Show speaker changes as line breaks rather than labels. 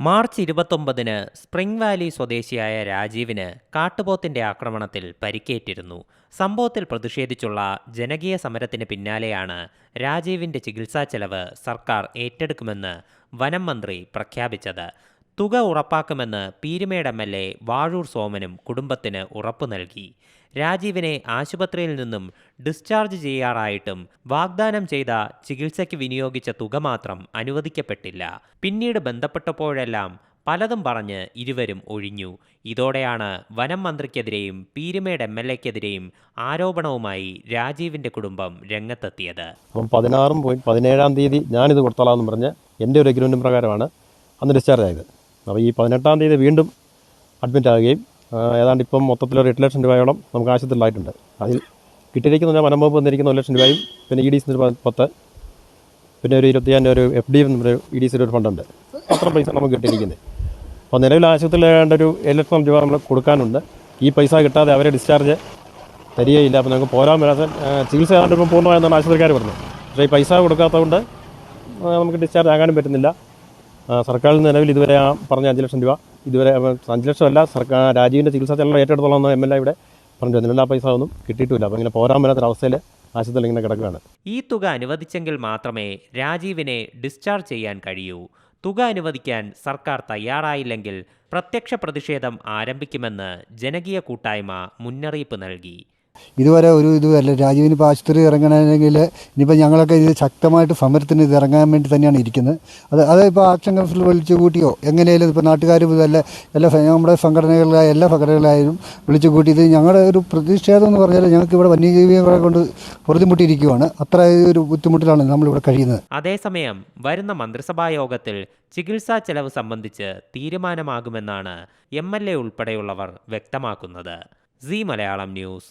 March ഇരുപത്തൊമ്പതിന് spring Valley സ്വദേശിയായ രാജീവിന് കാട്ടുപോത്തിന്റെ ആക്രമണത്തിൽ പരിക്കേറ്റിരുന്നു. സംഭവത്തിൽ പ്രതിഷേധിച്ചുള്ള ജനകീയ സമരത്തിന് പിന്നാലെയാണ് രാജീവിന്റെ ചികിത്സാ ചെലവ് സർക്കാർ ഏറ്റെടുക്കുമെന്ന് വനം മന്ത്രി പ്രഖ്യാപിച്ചത്. തുക ഉറപ്പാക്കുമെന്ന് Peermade M L A Vazhoor സോമനും കുടുംബത്തിന് ഉറപ്പു നൽകി. രാജീവിനെ ആശുപത്രിയിൽ നിന്നും ഡിസ്ചാർജ് ചെയ്യാറായിട്ടും വാഗ്ദാനം ചെയ്ത ചികിത്സയ്ക്ക് വിനിയോഗിച്ച തുക മാത്രം അനുവദിക്കപ്പെട്ടില്ല. പിന്നീട് ബന്ധപ്പെട്ടപ്പോഴെല്ലാം പലതും പറഞ്ഞ് ഇരുവരും ഒഴിഞ്ഞു. ഇതോടെയാണ് വനം മന്ത്രിക്കെതിരെയും പീരുമേട് എം എൽ എക്കെതിരെയും ആരോപണവുമായി രാജീവിന്റെ കുടുംബം രംഗത്തെത്തിയത്.
അപ്പം പതിനാറും പോയിന്റ് പതിനേഴാം തീയതി ഞാനിത് കൊടുത്തോളാം എന്ന് പറഞ്ഞ് എന്റെ ഒരു എഗ്രിമെന്റും പ്രകാരമാണ് അന്ന് ഡിസ്ചാർജ് ആയത്. അപ്പോൾ ഈ പതിനെട്ടാം തീയതി വീണ്ടും അഡ്മിറ്റ് ആകുകയും ഏതാണ്ട് ഇപ്പം മൊത്തത്തിൽ ഒരു എട്ട് ലക്ഷം രൂപയോളം നമുക്ക് ആശുപത്രിയിലായിട്ടുണ്ട് അതിൽ കിട്ടിയിരിക്കുന്ന വനം വകുപ്പ് തന്നിരിക്കുന്ന ഒരു ലക്ഷം രൂപയും പിന്നെ ഇ ഡി സിന് പത്ത് പിന്നെ ഒരു ഇരുപത്തിയാന്റെ ഒരു എഫ് ഡി എന്നൊരു ഇ ഡി സിയുടെ ഒരു ഫണ്ടുണ്ട് അത്ര പൈസ നമുക്ക് കിട്ടിയിരിക്കുന്നത്. അപ്പോൾ നിലവിൽ ആശുപത്രിയിൽ ഏതാണ്ട് ഒരു ഏഴ് ലക്ഷം രൂപ നമ്മൾ കൊടുക്കാനുണ്ട്. ഈ പൈസ കിട്ടാതെ അവരെ ഡിസ്ചാർജ് തരികയില്ല. അപ്പോൾ നമുക്ക് പോരാൻ വരാത്ത ആ, ചികിത്സ ഏതാണ്ട് ഇപ്പം പൂർണമായെന്നാണ് ആശുപത്രിക്കാർ പറഞ്ഞത്. പക്ഷേ ഈ പൈസ കൊടുക്കാത്തതുകൊണ്ട് നമുക്ക് ഡിസ്ചാർജ് ആകാനും പറ്റുന്നില്ല. സർക്കാരിൽ നിലവിൽ ഇതുവരെ ആ പറഞ്ഞ അഞ്ച് ലക്ഷം രൂപ. ഇതുവരെ അഞ്ച് ലക്ഷമല്ല സർക്കാർ രാജീവിന്റെ ചികിത്സാ ചെലവ് ഏറ്റെടുത്തോളം എം എൽ എ ഇവിടെ പറഞ്ഞു. ആ പൈസ ഒന്നും കിട്ടിയിട്ടില്ല. അപ്പോൾ ഇങ്ങനെ പോരാൻ വരാത്തൊരവസ്ഥയിൽ ആശുപത്രിയിൽ ഇങ്ങനെ കിടക്കുകയാണ്.
ഈ തുക അനുവദിച്ചെങ്കിൽ മാത്രമേ രാജീവിനെ ഡിസ്ചാർജ് ചെയ്യാൻ കഴിയൂ. തുക അനുവദിക്കാൻ സർക്കാർ തയ്യാറായില്ലെങ്കിൽ പ്രത്യക്ഷ പ്രതിഷേധം ആരംഭിക്കുമെന്ന് ജനകീയ കൂട്ടായ്മ മുന്നറിയിപ്പ് നൽകി.
ഇതുവരെ ഒരു ഇതുവല്ല രാജീവിന് ഇപ്പോൾ ആശുപത്രി ഇറങ്ങണമെങ്കിൽ ഇനിയിപ്പോൾ ഞങ്ങളൊക്കെ ഇത് ശക്തമായിട്ട് സമരത്തിന് ഇത് ഇറങ്ങാൻ വേണ്ടി തന്നെയാണ് ഇരിക്കുന്നത്. അത് അത് ഇപ്പോൾ ആക്ഷൻ കൗൺസിൽ വിളിച്ചു കൂട്ടിയോ? എങ്ങനെയാലും ഇപ്പോൾ നാട്ടുകാർ ഇതല്ല എല്ലാ നമ്മുടെ സംഘടനകളിലായ എല്ലാ സംഘടനകളായാലും വിളിച്ചു കൂട്ടി ഇത് ഞങ്ങളുടെ ഒരു പ്രതിഷേധം എന്ന് പറഞ്ഞാൽ ഞങ്ങൾക്ക് ഇവിടെ വന്യജീവികളെ കൊണ്ട് പൊറുതിമുട്ടിയിരിക്കുകയാണ് അത്ര ഒരു ബുദ്ധിമുട്ടിലാണ് നമ്മളിവിടെ കഴിയുന്നത്.
അതേസമയം വരുന്ന മന്ത്രിസഭാ യോഗത്തിൽ ചികിത്സാ ചെലവ് സംബന്ധിച്ച് തീരുമാനമാകുമെന്നാണ് എം എൽ എ ഉൾപ്പെടെയുള്ളവർ വ്യക്തമാക്കുന്നത്. C Malayalam news